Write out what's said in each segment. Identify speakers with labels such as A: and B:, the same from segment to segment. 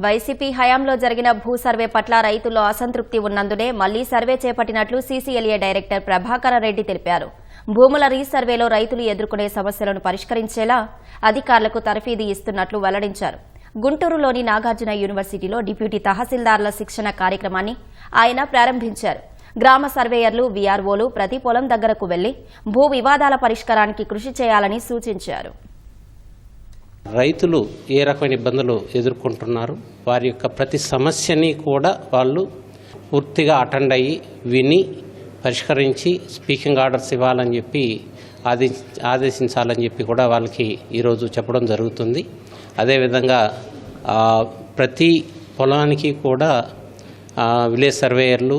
A: YCP హయాంలో జరిగిన భూ సర్వే పట్ల రైతుల్లో అసంతృప్తి ఉన్నందునే మళ్ళీ సర్వే చేపట్టినట్లు సీసీఎల్ఏ డైరెక్టర్ ప్రభాకర రెడ్డి తెలిపారు. భూముల రీసర్వేలో రైతులు ఎదుర్కొనే సమస్యలను పరిష్కరించేలా అధికారులకు తర్ఫీదు ఇస్తున్నట్లు వెల్లడించారు. గుంటూరులోని నాగార్జున యూనివర్సిటీలో డిప్యూటీ తహసీల్దార్ల శిక్షణ కార్యక్రమాన్ని ఆయన ప్రారంభించారు. గ్రామ సర్వేయర్లు వీఆర్ఓలు ప్రతి పొలం దగ్గరకు వెళ్ళి భూ వివాదాల పరిష్కారానికి కృషి చేయాలని సూచించారు.
B: రైతులు ఏ రకమైన ఇబ్బందులు ఎదుర్కొంటున్నారు? వారి యొక్క ప్రతి సమస్యని కూడా వాళ్ళు పూర్తిగా అటెండ్ అయ్యి విని పరిష్కరించి స్పీకింగ్ ఆర్డర్స్ ఇవ్వాలని చెప్పి ఆది ఆదేశించాలని చెప్పి కూడా వాళ్ళకి ఈరోజు చెప్పడం జరుగుతుంది. అదేవిధంగా ప్రతి పొలానికి కూడా విలేజ్ సర్వేయర్లు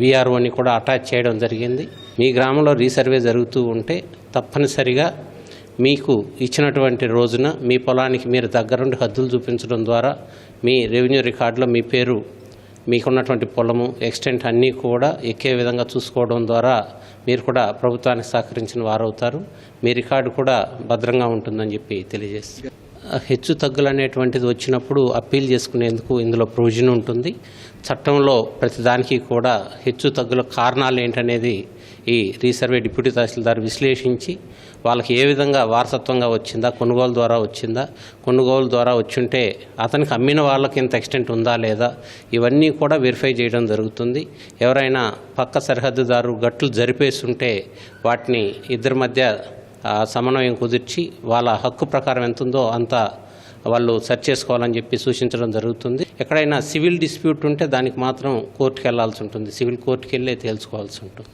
B: విఆర్ఓని కూడా అటాచ్ చేయడం జరిగింది. మీ గ్రామంలో రీసర్వే జరుగుతూ ఉంటే తప్పనిసరిగా మీకు ఇచ్చినటువంటి రోజున మీ పొలానికి మీరు దగ్గరుండి హద్దులు చూపించడం ద్వారా మీ రెవెన్యూ రికార్డులో మీ పేరు మీకున్నటువంటి పొలము ఎక్స్టెంట్ అన్నీ కూడా ఎక్కే విధంగా చూసుకోవడం ద్వారా మీరు కూడా ప్రభుత్వానికి సహకరించిన వారవుతారు. మీ రికార్డు కూడా భద్రంగా ఉంటుందని చెప్పి తెలియజేస్తారు హెచ్చు తగ్గులు అనేటువంటిది వచ్చినప్పుడు అప్పీల్ చేసుకునేందుకు ఇందులో ప్రొవిజన్ ఉంటుంది. చట్టంలో ప్రతిదానికి కూడా హెచ్చు తగ్గుల కారణాలు ఏంటనేది ఈ రీసర్వే డిప్యూటీ తహసీల్దార్ విశ్లేషించి వాళ్ళకి ఏ విధంగా వారసత్వంగా వచ్చిందా కొనుగోలు ద్వారా వచ్చిందా కొనుగోలు ద్వారా వచ్చుంటే అతనికి అమ్మిన వాళ్ళకి ఇంత ఎక్స్టెంట్ ఉందా లేదా ఇవన్నీ కూడా వెరిఫై చేయడం జరుగుతుంది. ఎవరైనా పక్క సరిహద్దుదారు గట్లు జరిపేస్తుంటే వాటిని ఇద్దరి మధ్య సమన్వయం కుదిర్చి వాళ్ళ హక్కు ప్రకారం ఎంత ఉందో అంత వాళ్ళు సెర్చ్ చేసుకోవాలని చెప్పి సూచించడం జరుగుతుంది. ఎక్కడైనా సివిల్ డిస్ప్యూట్ ఉంటే దానికి మాత్రం కోర్టుకు వెళ్ళాల్సి ఉంటుంది. సివిల్ కోర్టుకి వెళ్ళే తేల్చుకోవాల్సి ఉంటుంది.